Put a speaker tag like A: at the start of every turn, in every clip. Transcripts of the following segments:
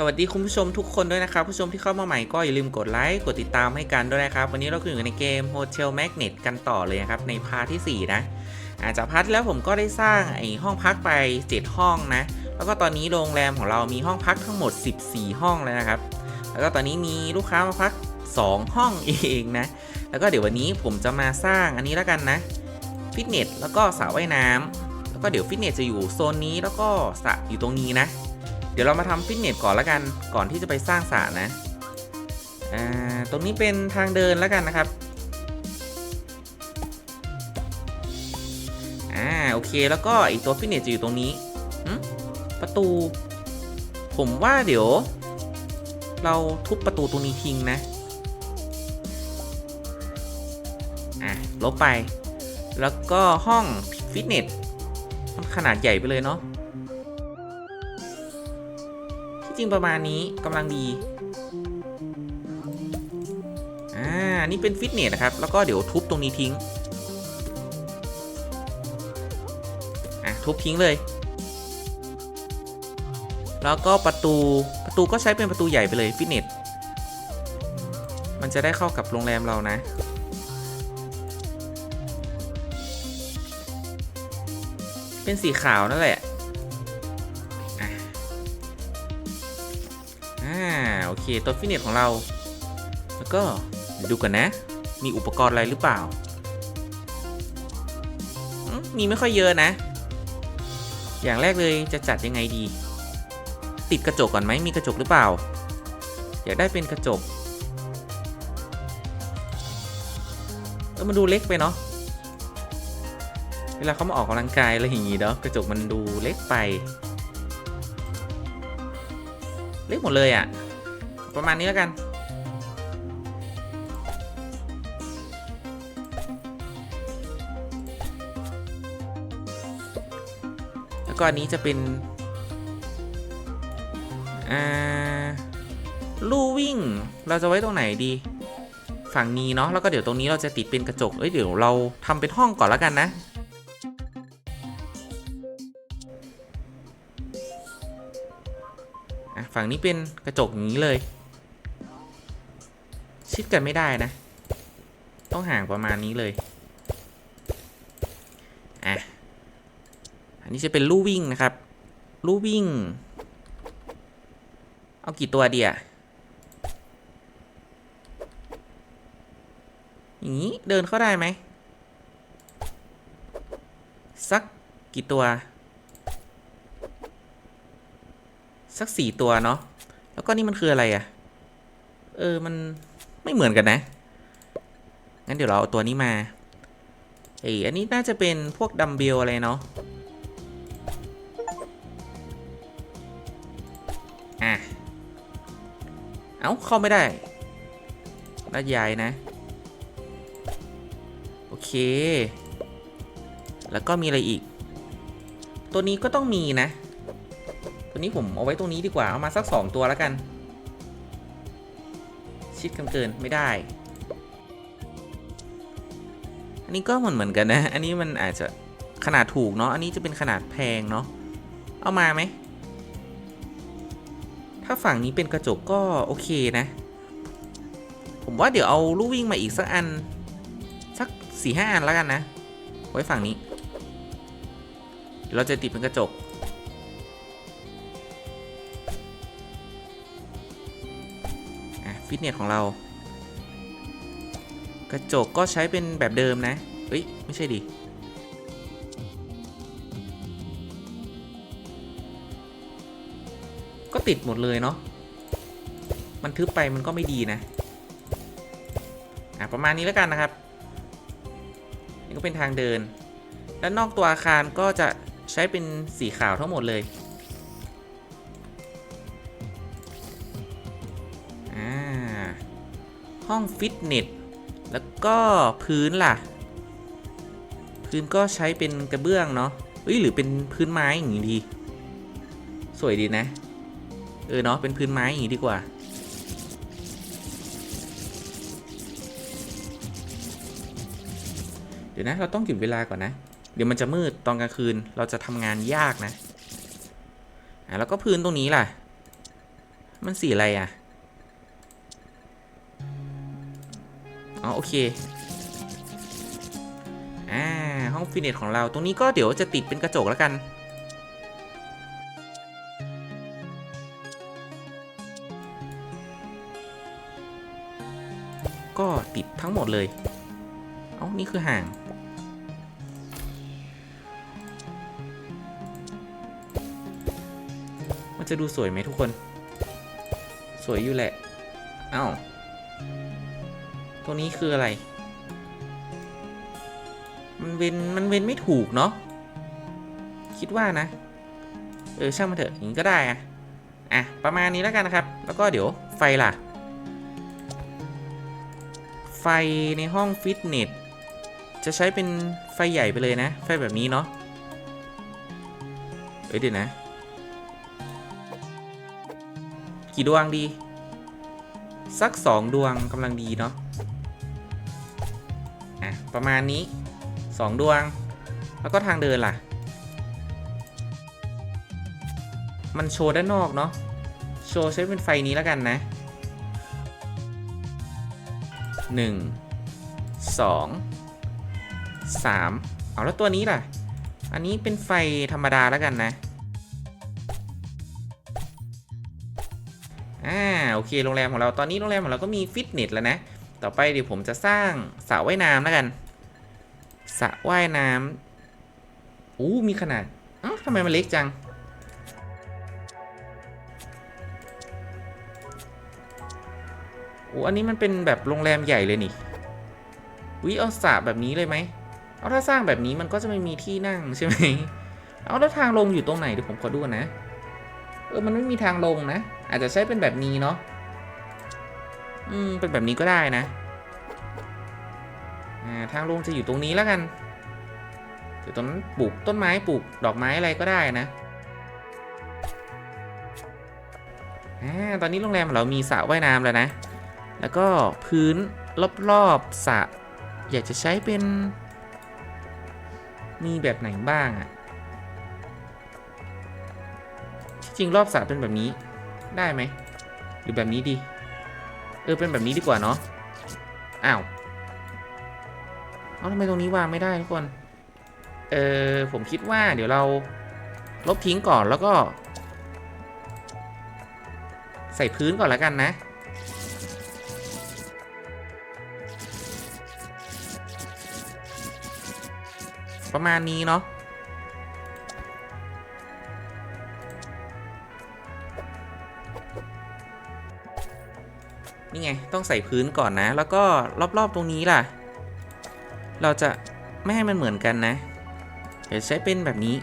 A: สวัสดีคุณผู้ชมทุกคนด้วยนะครับ ผู้ชมที่เข้ามาใหม่ก็อย่าลืมกดไลค์กดติดตามให้กันด้วยนะครับ วันนี้เราคืออยู่ในเกม Hotel Magnet กันต่อเลยนะครับ ในพาร์ทที่ 4 นะอาจากพาร์ทแล้วผมก็ได้สร้างไอ้ห้องพักไป 7 ห้องนะ แล้วก็ตอนนี้โรงแรมของเรามีห้องพักทั้งหมด 14 ห้องแล้วนะครับ แล้วก็ตอนนี้มีลูกค้ามาพัก 2 ห้องเองนะ แล้วก็เดี๋ยววันนี้ผมจะมาสร้างอันนี้แล้วกันนะฟิตเนสแล้วก็สระว่ายน้ำแล้วก็เดี๋ยวฟิตเนสจะอยู่โซนนี้แล้วก็สระอยู่ตรงนี้นะ ดี๋ยวเรามาทำฟิตเนสก่อนล้วกันก่อนที่จะไปสร้างสระนะตรงนี้เป็นทางเดินแล้วกันนะครับอ่าโอเคแล้วก็อีกตัวฟิตเนสจะอยู่ตรงนี้ประตู ผมว่าเดี๋ยว เราทุบประตูตรงนี้ทิ้งนะอะลบไป แล้วก็ห้องฟิตเนสมันขนาดใหญ่ไปเลยเนาะ จริงประมาณนี้กำลังดี อ่า นี่เป็นฟิตเนสนะครับ แล้วก็เดี๋ยวทุบตรงนี้ทิ้ง อะ ทุบทิ้งเลย แล้วก็ประตู ประตูก็ใช้เป็นประตูใหญ่ไปเลยฟิตเนส มันจะได้เข้ากับโรงแรมเรานะเป็นสีขาวนั่นแหละ อ่าโอเคตัวฟิตเนสของเรา แล้วก็ดูกันนะ มีอุปกรณ์อะไรหรือเปล่า มีไม่ค่อยเยอะนะ อย่างแรกเลยจะจัดยังไงดี ติดกระจกก่อนไหมมีกระจกหรือเปล่า อยากได้เป็นกระจกเออมันดูเล็กไปเนาะเวลาเขามาออกกำลังกายอะไรอย่างงี้เนาะกระจกมันดูเล็กไป เล็กหมดเลยอะ่ะ ประมาณนี้แล้วกัน แล้วก็อันนี้จะเป็น อ่า ลู่วิ่ง เราจะไว้ตรงไหนดี ฝั่งนี้เนาะ แล้วก็เดี๋ยวตรงนี้เราจะติดเป็นกระจก เอ้ย เดี๋ยวเราทำเป็นห้องก่อนแล้วกันนะ ฝั่งนี้เป็นกระจกอย่างนี้เลย ชิดกันไม่ได้นะ ต้องห่างประมาณนี้เลย อะ อันนี้จะเป็นลู่วิ่งนะครับ ลู่วิ่ง เอากี่ตัวเดียอย่างนี้เดินเข้าได้ไหม สักกี่ตัว สักสี่ตัวเนาะแล้วก็นี่มันคืออะไรอะ่ะ เออมันไม่เหมือนกันนะ งั้นเดี๋ยวเราเอาตัวนี้มาเอ้ยอันนี้น่าจะเป็นพวกดัมเบลอะไรเนาะอะเอ้าเข้าไม่ได้น่าย้ายนะ โอเค แล้วก็มีอะไรอีก ตัวนี้ก็ต้องมีนะ ตัวนี้ผมเอาไว้ตรงนี้ดีกว่า เอามาสักสองตัวแล้วกัน ชิดกันเกินไม่ได้ อันนี้ก็เหมือนเหมือนกันนะ อันนี้มันอาจจะขนาดถูกเนาะ อันนี้จะเป็นขนาดแพงเนาะ เอามาไหม ถ้าฝั่งนี้เป็นกระจกก็โอเคนะ ผมว่าเดี๋ยวเอาลูกวิ่งมาอีกสักอัน สักสี่ห้าอันแล้วกันนะ ไว้ฝั่งนี้ เราจะติดเป็นกระจก ฟิตเนสของเรา กระจกก็ใช้เป็นแบบเดิมนะ เฮ้ย ไม่ใช่ดิก็ติดหมดเลยเนาะ มันทึบไปมันก็ไม่ดีนะ อะ ประมาณนี้แล้วกันนะครับ นี่ก็เป็นทางเดินด้านนอกตัวอาคารก็จะใช้เป็นสีขาวทั้งหมดเลย ห้องฟิตเนส แล้วก็พื้นล่ะ พื้นก็ใช้เป็นกระเบื้องเนาะเอ้ยหรือเป็นพื้นไม้อย่างงี้ดี สวยดีนะ เออเนาะเป็นพื้นไม้อย่างงี้ดีกว่า เดี๋ยวนะเราต้องหยุดเวลาก่อนนะ เดี๋ยวมันจะมืดตอนกลางคืนเราจะทำงานยากนะอะแล้วก็พื้นตรงนี้ล่ะ มันสีอะไรอะ อ๋อโอเคอ่าห้องฟิตเนสของเราตรงนี้ก็เดี๋ยวจะติดเป็นกระจกแล้วกัน ก็ติดทั้งหมดเลย เอ้านี่คือห่างมันจะดูสวยไหมทุกคน สวยอยู่แหละ เอ้า ตัวนี้คืออะไร มันเว้นมันเว้นไม่ถูกเนาะ คิดว่านะ เออช่างมันเถอะอย่างนี้ก็ได้อะอะ ประมาณนี้แล้วกันนะครับ แล้วก็เดี๋ยวไฟล่ะ ไฟในห้องฟิตเนสจะใช้เป็นไฟใหญ่ไปเลยนะ ไฟแบบนี้เนาะ เอ้ยเดี๋ยวนะ กี่ดวงดี สักสองดวงกำลังดีเนาะ ประมาณนี้สองดวง แล้วก็ทางเดินล่ะ มันโชว์ด้านนอกเนาะ โชว์ใช้เป็นไฟนี้แล้วกันนะหนึ่งสองสามเอาแล้วตัวนี้ล่ะ อันนี้เป็นไฟธรรมดาแล้วกันนะ อ่าโอเคโรงแรมของเราตอนนี้โรงแรมของเราก็มีฟิตเนสแล้วนะ ต่อไปเดี๋ยวผมจะสร้างสระว่ายน้ำแล้วกันสระว่ายน้ำอู้มีขนาดเอ้าทำไมมันเล็กจังโอ้อันนี้มันเป็นแบบโรงแรมใหญ่เลยนี่ วิเอาสระแบบนี้เลยไหม เอาถ้าสร้างแบบนี้มันก็จะไม่มีที่นั่งใช่ไหม เอาแล้วทางลงอยู่ตรงไหนเดี๋ยวผมขอดูนะ เออ มันไม่มีทางลงนะ อาจจะใช้เป็นแบบนี้เนาะ อืม เป็นแบบนี้ก็ได้นะ อ่า ทางลงจะอยู่ตรงนี้แล้วกันเดี๋ยวตรงนั้นปลูกต้นไม้ปลูกดอกไม้อะไรก็ได้นะ อ่า ตอนนี้โรงแรมเรามีสระว่ายน้ำแล้วนะ แล้วก็พื้นรอบๆสระอยากจะใช้เป็น มีแบบไหนบ้างอะที่จริงรอบสระเป็นแบบนี้ได้ไหมหรือแบบนี้ดี ออเป็นแบบนี้ดีกว่าเนาะอ้าวเอาทำไมตรงนี้วางไม่ได้ทุกคนเออผมคิดว่าเดี๋ยวเราลบทิ้งก่อนแล้วก็ ใส่พื้นก่อนแล้วกันนะ ประมาณนี้เนาะ นี่ไง ต้องใส่พื้นก่อนนะ แล้วก็รอบๆตรงนี้ล่ะ เราจะไม่ให้มันเหมือนกันนะ เดี๋ยวใช้เป็นแบบนี้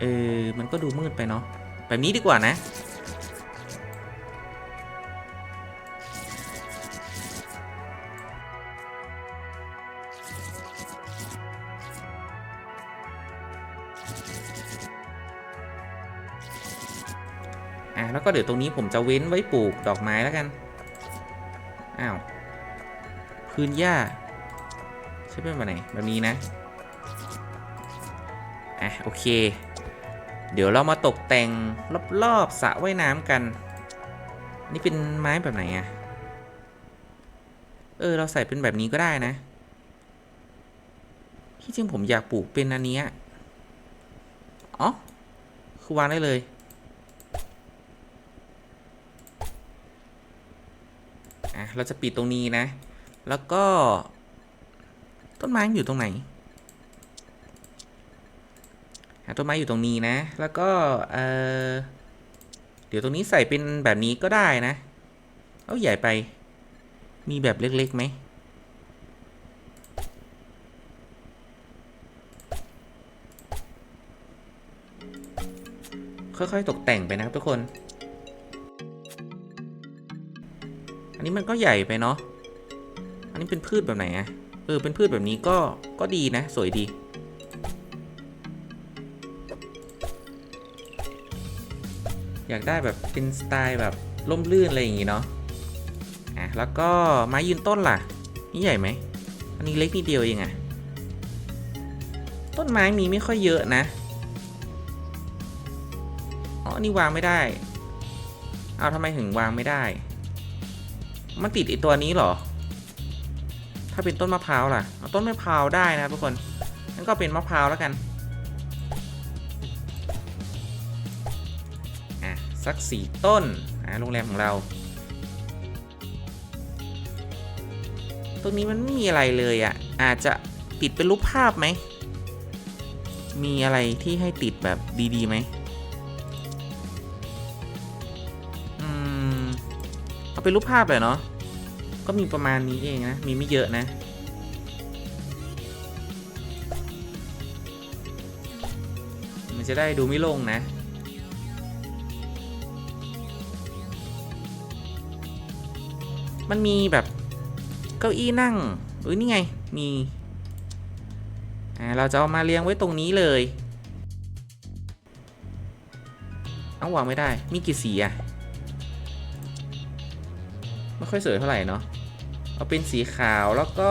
A: เออ มันก็ดูมืดไปเนาะ แบบนี้ดีกว่านะ อะ แล้วก็เดี๋ยวตรงนี้ผมจะเว้นไว้ปลูกดอกไม้แล้วกัน อ้าวพื้นหญ้าใช่เป็นแบบไหนแบบนี้นะอะโอเค เดี๋ยวเรามาตกแต่งรอบๆสระว่ายน้ำกัน นี่เป็นไม้แบบไหนอะเออเราใส่เป็นแบบนี้ก็ได้นะที่จริงผมอยากปลูกเป็นอันนี้อ๋อคือวางได้เลย อะเราจะปิดตรงนี้นะ แล้วก็ ต้นไม้อยู่ตรงไหนต้นไม้อยู่ตรงนี้นะ แล้วก็เออเดี๋ยวตรงนี้ใส่เป็นแบบนี้ก็ได้นะ เอาใหญ่ไป มีแบบเล็กๆไหมค่อยๆตกแต่งไปนะครับทุกคน นนี้มันก็ใหญ่ไปเนาะ อันนี้เป็นพืชแบบไหนอะเออ เป็นพืชแบบนี้ก็ ก็ดีนะ สวยดี อยากได้แบบเป็นสไตล์แบบร่มรื่นอะไรอย่างงี้เนาะ อะ แล้วก็ไม้ยืนต้นล่ะ นี่ใหญ่ไหม อันนี้เล็กนิดเดียวเองอะต้นไม้มีไม่ค่อยเยอะนะ อ๋อนนี้วางไม่ได้ เอาทำไมถึงวางไม่ได้ มันติดไอตัวนี้เหรอ ถ้าเป็นต้นมะพร้าวล่ะเอาต้นมะพร้าวได้นะทุกคนงั้นก็เป็นมะพร้าวแล้วกันอะสักสี่ต้นอะโรงแรมของเรา ตรงนี้มันไม่มีอะไรเลยอะ อาจจะติดเป็นรูปภาพไหม มีอะไรที่ให้ติดแบบดีๆไหม เอาเป็นรูปภาพเลยเนาะก็มีประมาณนี้เองนะ มีไม่เยอะนะ มันจะได้ดูไม่โลงนะ มันมีแบบเก้าอี้นั่งเอ้ยนี่ไง มี อ่า เราจะเอามาเรียงไว้ตรงนี้เลย เอาวางไม่ได้ มีกี่สีอะ ค่อยสวยเท่าไหร่เนาะเอาเป็นสีขาวแล้วก็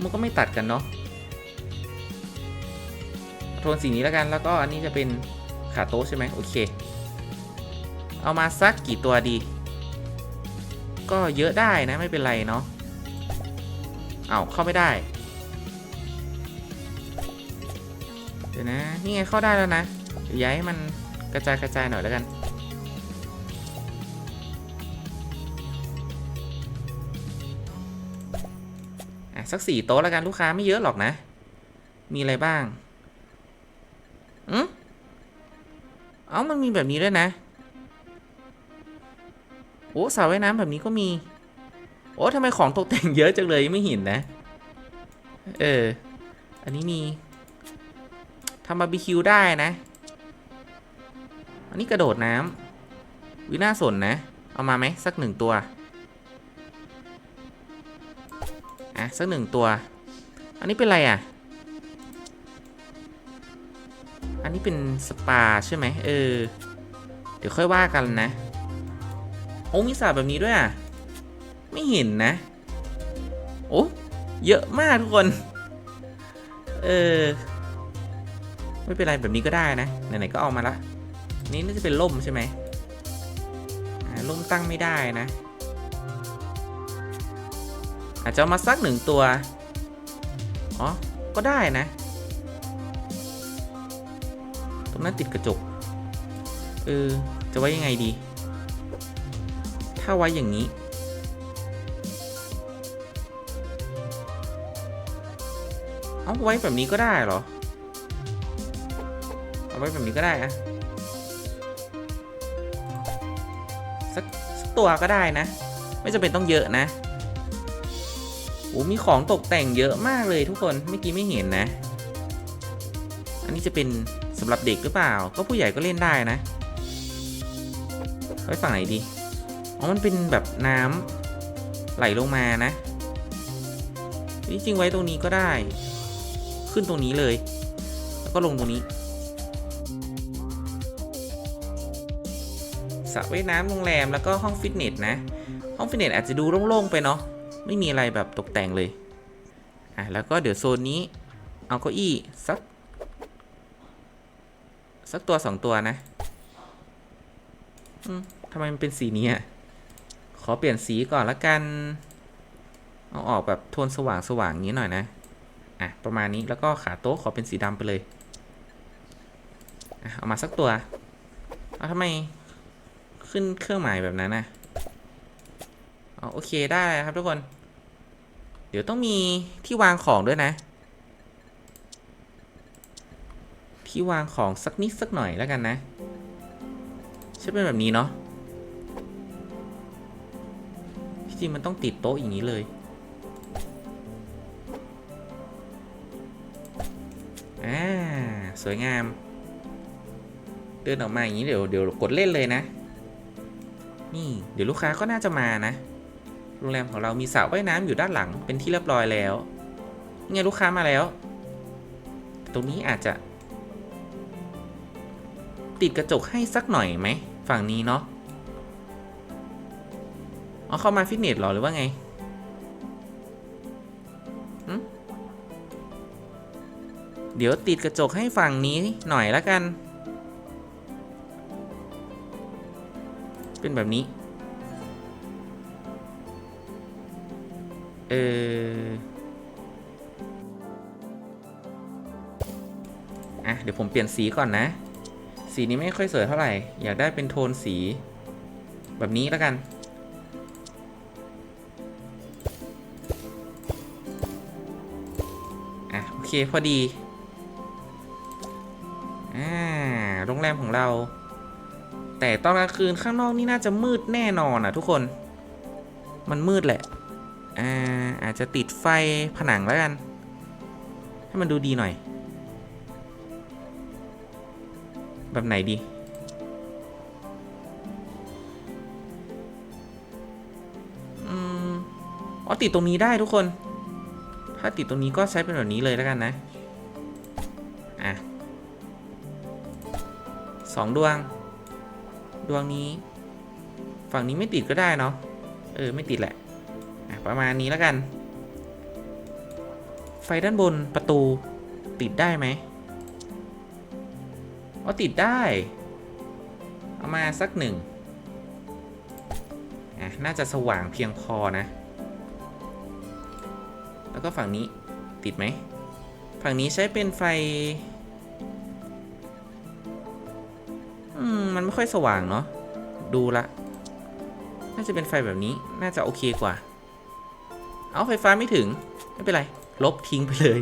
A: มันก็ไม่ตัดกันเนาะโทนสีนี้แล้วกันแล้วก็อันนี้จะเป็นขาโต๊ะใช่ไหมโอเค เอามาสักกี่ตัวดี ก็เยอะได้นะไม่เป็นไรเนาะเอาเข้าไม่ได้เดี๋ยวนะ นี่ไงเข้าได้แล้วนะ ย้ายมันกระจายกระจายหน่อยแล้วกัน อะ สักสี่โต๊ะแล้วกันลูกค้าไม่เยอะหรอกนะ มีอะไรบ้าง อืมเอ้ามันมีแบบนี้ด้วยนะ โอ้สระว่ายน้ำแบบนี้ก็มี โอ้ทำไมของตกแต่งเยอะจังเลยไม่เห็นนะ เออ อันนี้มีทำบาร์บีคิวได้นะ อันนี้กระโดดน้ำวิน่าสนนะ เอามาไหมสักหนึ่งตัว อะ สักหนึ่งตัว อันนี้เป็นอะไรอะ อันนี้เป็นสปาใช่ไหมเออ เดี๋ยวค่อยว่ากันนะ โอ้มีสระแบบนี้ด้วยอะ ไม่เห็นนะ โอ้เยอะมากทุกคน เออ ไม่เป็นไรแบบนี้ก็ได้นะ ไหนๆก็เอามาละ นี่น่าจะเป็นล่มใช่ไหมอ่าล่มตั้งไม่ได้นะ อาจจะมาสักหนึ่งตัว อ๋อ ก็ได้นะ ตรงนั้นติดกระจก เออ จะไว้ยังไงดี ถ้าไว้อย่างนี้ เอาไว้แบบนี้ก็ได้เหรอ เอาไว้แบบนี้ก็ได้อะ ตัวก็ได้นะ ไม่จำเป็นต้องเยอะนะโอ้มีของตกแต่งเยอะมากเลยทุกคนเมื่อกี้ไม่เห็นนะ อันนี้จะเป็นสำหรับเด็กหรือเปล่า ก็ผู้ใหญ่ก็เล่นได้นะไว้ฝั่งไหนดีอ๋อมันเป็นแบบน้ำไหลลงมานะจริงไว้ตรงนี้ก็ได้ ขึ้นตรงนี้เลย แล้วก็ลงตรงนี้ สระว่ายน้ำโรงแรมแล้วก็ห้องฟิตเนสนะ ห้องฟิตเนสอาจจะดูโล่งๆไปเนาะไม่มีอะไรแบบตกแต่งเลยอะแล้วก็เดี๋ยวโซนนี้เอาเก้าอี้สักสักตัวสองตัวนะอืมทำไมมันเป็นสีนี้อะขอเปลี่ยนสีก่อนละกัน เอาออกแบบโทนสว่างสว่างๆอย่างนี้หน่อยนะ อะ ประมาณนี้แล้วก็ขาโต๊ะขอเป็นสีดำไปเลย อะ เอามาสักตัว เอาทำไม ขึ้นเครื่องหมายแบบนั้นนะอ๋อโอเคได้ครับทุกคน เดี๋ยวต้องมีที่วางของด้วยนะ ที่วางของสักนิดสักหน่อยแล้วกันนะใช่เป็นแบบนี้เนาะที่จริงมันต้องติดโต๊ะอย่างนี้เลยอ่าสวยงาม เดินออกมาอย่างนี้เดี๋ยวเดี๋ยวกดเล่นเลยนะ นี่เดี๋ยวลูกค้าก็น่าจะมานะ โรงแรมของเรามีสระว่ายน้ำอยู่ด้านหลังเป็นที่เรียบร้อยแล้วไงลูกค้ามาแล้ว ตรงนี้อาจจะ ติดกระจกให้สักหน่อยไหมฝั่งนี้เนาะอ๋อเข้ามาฟิตเนสหรอหรือว่าไงเดี๋ยวติดกระจกให้ฝั่งนี้หน่อยละกัน เป็นแบบนี้ เอออะเดี๋ยวผมเปลี่ยนสีก่อนนะ สีนี้ไม่ค่อยสวยเท่าไหร่ อยากได้เป็นโทนสี แบบนี้แล้วกัน อะโอเคพอดี อ่า โรงแรมของเรา แต่ตอนกลางคืนข้างนอกนี่น่าจะมืดแน่นอนอะทุกคน มันมืดแหละอ่าอาจจะติดไฟผนังแล้วกัน ให้มันดูดีหน่อย แบบไหนดี อืมอ๋อติดตรงนี้ได้ทุกคน ถ้าติดตรงนี้ก็ใช้เป็นแบบนี้เลยแล้วกันนะ อะสองดวง ดวงนี้ ฝั่งนี้ไม่ติดก็ได้เนาะเออไม่ติดแหละประมาณนี้แล้วกัน ไฟด้านบนประตูติดได้ไหมอ๋อติดได้ เอามาสักหนึ่งอะน่าจะสว่างเพียงพอนะ แล้วก็ฝั่งนี้ติดไหม ฝั่งนี้ใช้เป็นไฟ ค่อยสว่างเนาะดูละ น่าจะเป็นไฟแบบนี้น่าจะโอเคกว่า เอาไฟฟ้าไม่ถึง ไม่เป็นไร ลบทิ้งไปเลย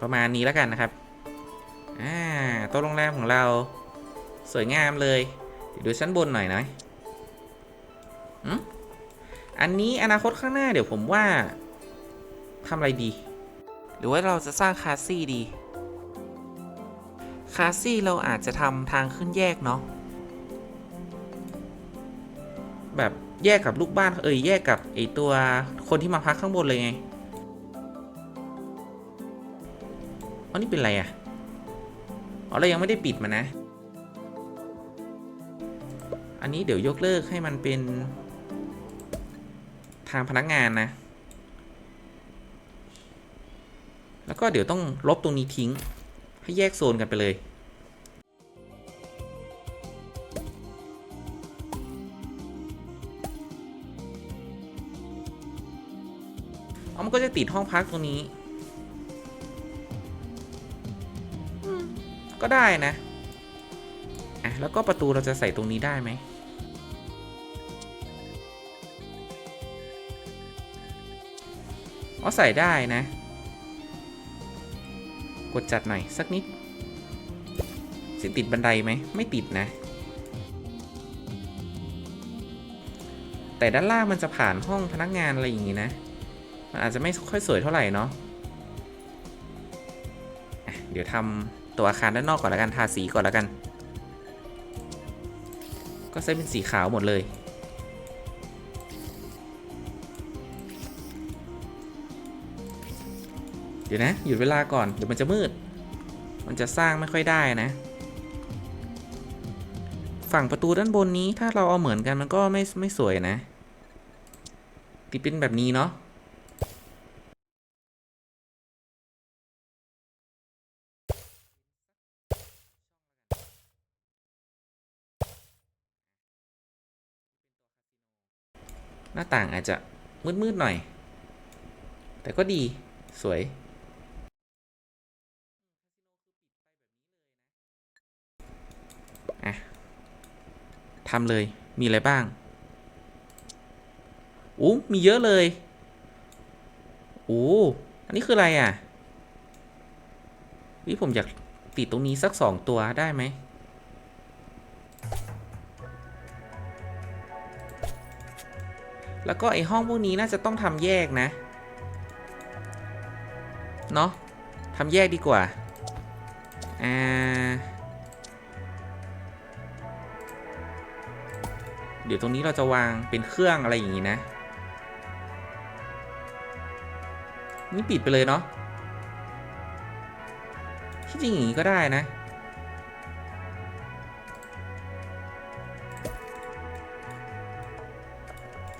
A: ประมาณนี้แล้วกันนะครับอ่าโต๊ะโรงแรมของเรา สวยงามเลยเดี๋ยวดูชั้นบนหน่อยนะอืมอันนี้อนาคตข้างหน้าเดี๋ยวผมว่าทำอะไรดี หรือว่าเราจะสร้างคาซี่ดี คาซี่เราอาจจะทำทางขึ้นแยกเนาะแบบแยกกับลูกบ้านเอยแยกกับไอตัวคนที่มาพักข้างบนเลยไงอ๋อนี่เป็นไรอะ่ะอ๋อเรายังไม่ได้ปิดมันนะ อันนี้เดี๋ยวยกเลิกให้มันเป็นทางพนักงานนะ แล้วก็เดี๋ยวต้องลบตรงนี้ทิ้ง ให้แยกโซนกันไปเลย อ๋อมันก็จะติดห้องพักตรงนี้อืมก็ได้นะ อะ แล้วก็ประตูเราจะใส่ตรงนี้ได้ไหม อ๋อ ใส่ได้นะ กดจัดหน่อย สักนิดสิติดบันไดไหม ไม่ติดนะ แต่ด้านล่างมันจะผ่านห้องพนักงานอะไรอย่างงี้นะ มันอาจจะไม่ค่อยสวยเท่าไหร่เนาะะเดี๋ยวทำตัวอาคารด้านนอกก่อนล้วกันทาสีก่อนล้วกัน ก็ใช้เป็นสีขาวหมดเลยเดี๋ยวนะ หยุดเวลาก่อน เดี๋ยวมันจะมืด มันจะสร้างไม่ค่อยได้นะ ฝั่งประตูด้านบนนี้ถ้าเราเอาเหมือนกันมันก็ไม่ไม่สวยนะติดเป็นแบบนี้เนาะาต่างอาจจะมืดๆหน่อย แต่ก็ดีสวย อะทำเลยมีอะไรบ้างอู้มีเยอะเลยโอ้อันนี้คืออะไรอะวิผมอยากติดตรงนี้สักสองตัวได้ไหม แล้วก็ไอห้องพวกนี้น่าจะต้องทำแยกนะ เนาะทำแยกดีกว่า อ่า เดี๋ยวตรงนี้เราจะวางเป็นเครื่องอะไรอย่างนี้นะ นี่ปิดไปเลยเนาะที่จริงอย่างนี้ก็ได้นะ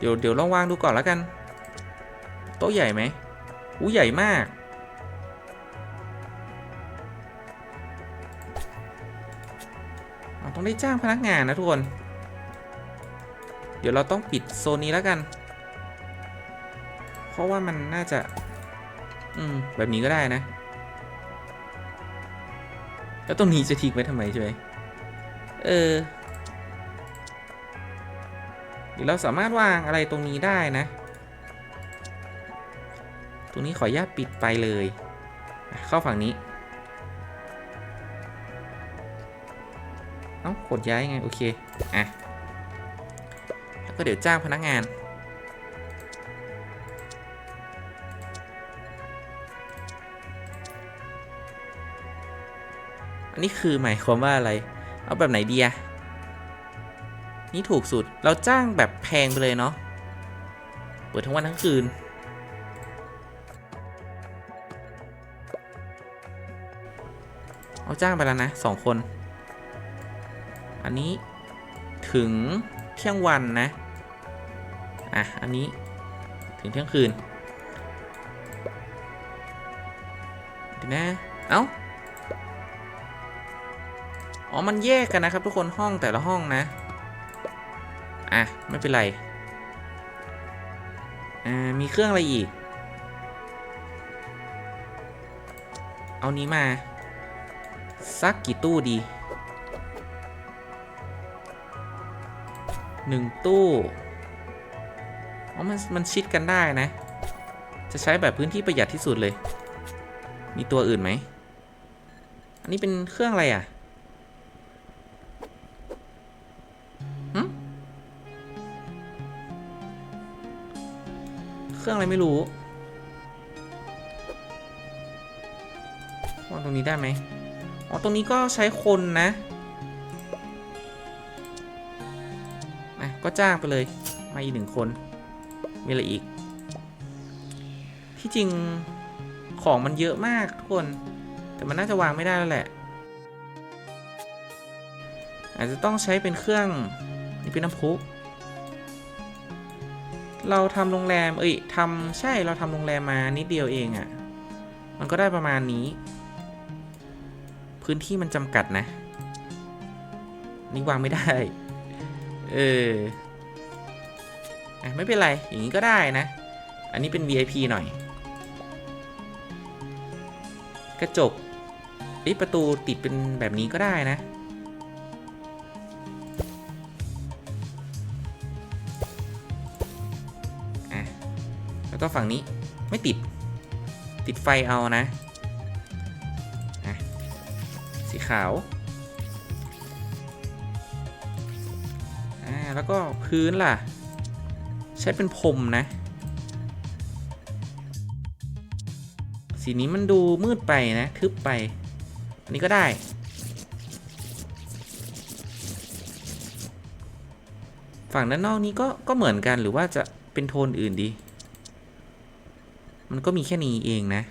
A: ี๋ยวเดี๋ยวลองวางดูก่อนแล้วกัน โต๊ะใหญ่ไหมอู้ใหญ่มาก ต้องได้จ้างพนักงานนะทุกคน เดี๋ยวเราต้องปิดโซนนี้แล้วกัน เพราะว่ามันน่าจะ อืม แบบนี้ก็ได้นะ แล้วตรงนี้จะทิ้งไว้ทำไมใช่ไหมเออ เดี๋ยวเราสามารถวางอะไรตรงนี้ได้นะ ตรงนี้ขออนุญาตปิดไปเลย เข้าฝั่งนี้ เอ้ากดย้ายไง โอเค อะ แล้วก็เดี๋ยวจ้างพนักงานอันนี้คือหมายความว่าอะไร เอาแบบไหนดีอะ นี่ถูกสุด เราจ้างแบบแพงไปเลยเนาะ เปิดทั้งวันทั้งคืน เอาจ้างไปแล้วนะสองคน อันนี้ถึงเที่ยงวันนะ อะ อันนี้ถึงเที่ยงคืนเดี๋ยวนะ เอ้าอ๋อ มันแยกกันนะครับทุกคนห้องแต่ละห้องนะ อะ ไม่เป็นไร อ่า มีเครื่องอะไรอีก เอานี้มา สักกี่ตู้ดีหนึ่งตู้อ๋อมันมันชิดกันได้นะ จะใช้แบบพื้นที่ประหยัดที่สุดเลย มีตัวอื่นไหม อันนี้เป็นเครื่องอะไรอะ รื่องอะไรไม่รู้วางตรงนี้ได้ไหมอ๋อ ตรงนี้ก็ใช้คนนะนะก็จ้างไปเลย มาอีกหนึ่งคน มีอะไรอีก ที่จริงของมันเยอะมากทุกคน แต่มันน่าจะวางไม่ได้แล้วแหละ อาจจะต้องใช้เป็นเครื่อง นี่เป็นน้ำพุ เราทำโรงแรม เอ้ยทำใช่เราทำโรงแรมมานิดเดียวเองอะ่ะ มันก็ได้ประมาณนี้ พื้นที่มันจำกัดนะ นี่วางไม่ได้ เอออะไม่เป็นไร อย่างนี้ก็ได้นะ อันนี้เป็น VIP หน่อย กระจกเอ้ยประตูติดเป็นแบบนี้ก็ได้นะ แล้วก็ฝั่งนี้ไม่ติด ติดไฟเอานะ สีขาว อ่า แล้วก็พื้นล่ะ ใช้เป็นพรมนะ สีนี้มันดูมืดไปนะ ทึบไป อันนี้ก็ได้ฝั่งด้านนอกนี้ก็ก็เหมือนกันหรือว่าจะเป็นโทนอื่นดี มันก็มีแค่นี้เองนะ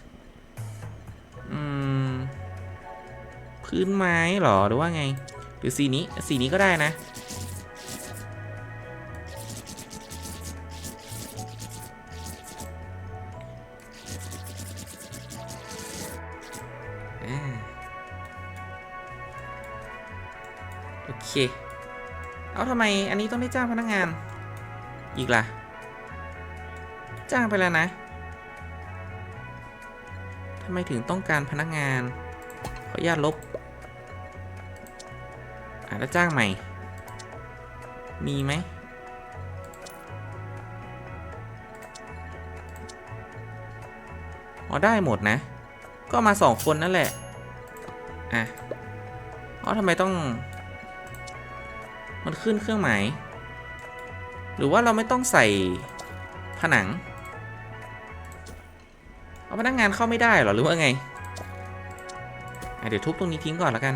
A: อืม พื้นไม้หรอ หรือว่าไง หรือสีนี้ สีนี้ก็ได้นะ โอเค เอาทำไมอันนี้ต้องได้จ้างพนักงาน อีกล่ะ จ้างไปแล้วนะ ทำไมถึงต้องการพนักงาน ขออนุญาตลบอาแล้วจ้างใหม่ มีไหม อ๋อ ได้หมดนะ ก็มาสองคนนั่นแหละ อะ อ๋อทำไมต้อง มันขึ้นเครื่องหมาย หรือว่าเราไม่ต้องใส่ผนัง เอาพนักงานเข้าไม่ได้เหรอหรือว่าไงเดี๋ยวทุบตรงนี้ทิ้งก่อนแล้วกัน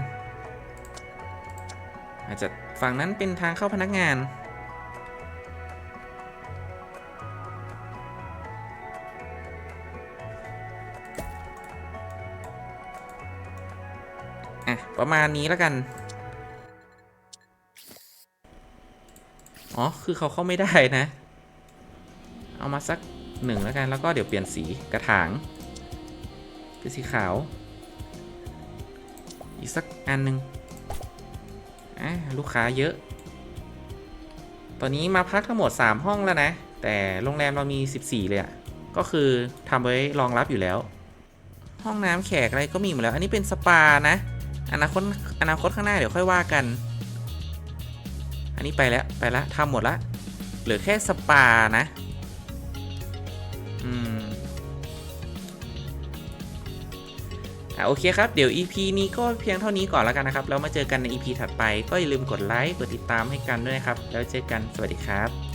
A: อาจจะฝั่งนั้นเป็นทางเข้าพนักงาน อะ ประมาณนี้แล้วกัน อ๋อ คือเขาเข้าไม่ได้นะ เอามาสัก หนึ่งแล้วกัน แล้วก็เดี๋ยวเปลี่ยนสีกระถางเป็นสีขาว อีกสักอันหนึ่งอะลูกค้าเยอะ ตอนนี้มาพักทั้งหมด 3 ห้องแล้วนะ แต่โรงแรมเรามี 14 เลยอะก็คือทำไว้รองรับอยู่แล้ว ห้องน้ำแขกอะไรก็มีหมดแล้ว อันนี้เป็นสปานะ อนาคตอนาคตข้างหน้าเดี๋ยวค่อยว่ากัน อันนี้ไปแล้วไปแล้วทำหมดละ เหลือแค่สปานะ โอเคครับ เดี๋ยว EP นี้ก็เพียงเท่านี้ก่อนแล้วกันนะครับ แล้วมาเจอกันใน EP ถัดไป ก็อย่าลืมกดไลค์ กดติดตามให้กันด้วยนะครับ แล้วเจอกัน สวัสดีครับ